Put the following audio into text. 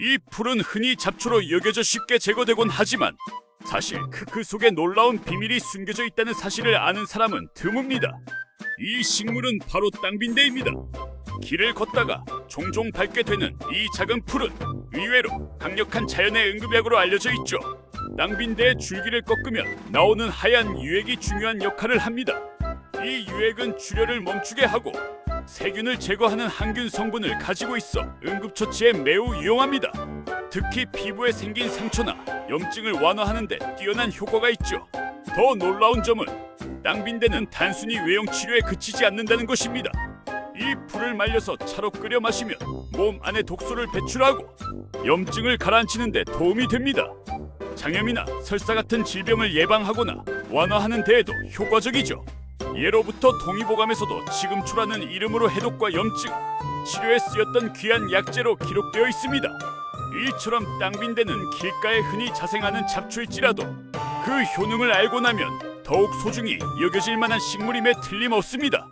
이 풀은 흔히 잡초로 여겨져 쉽게 제거되곤 하지만 사실 그, 그 속에 놀라운 비밀이 숨겨져 있다는 사실을 아는 사람은 드뭅니다. 이 식물은 바로 땅빈대입니다. 길을 걷다가 종종 밟게 되는 이 작은 풀은 의외로 강력한 자연의 응급약으로 알려져 있죠. 땅빈대의 줄기를 꺾으면 나오는 하얀 유액이 중요한 역할을 합니다. 이 유액은 출혈을 멈추게 하고 세균을 제거하는 항균 성분을 가지고 있어 응급처치에 매우 유용합니다. 특히 피부에 생긴 상처나 염증을 완화하는 데 뛰어난 효과가 있죠. 더 놀라운 점은 땅빈대는 단순히 외형 치료에 그치지 않는다는 것입니다. 이 풀을 말려서 차로 끓여 마시면 몸 안에 독소를 배출하고 염증을 가라앉히는 데 도움이 됩니다. 장염이나 설사 같은 질병을 예방하거나 완화하는 데에도 효과적이죠. 예로부터 동의보감에서도 지금초라는 이름으로 해독과 염증, 치료에 쓰였던 귀한 약재로 기록되어 있습니다. 이처럼 땅빈대는 길가에 흔히 자생하는 잡초일지라도 그 효능을 알고 나면 더욱 소중히 여겨질 만한 식물임에 틀림없습니다.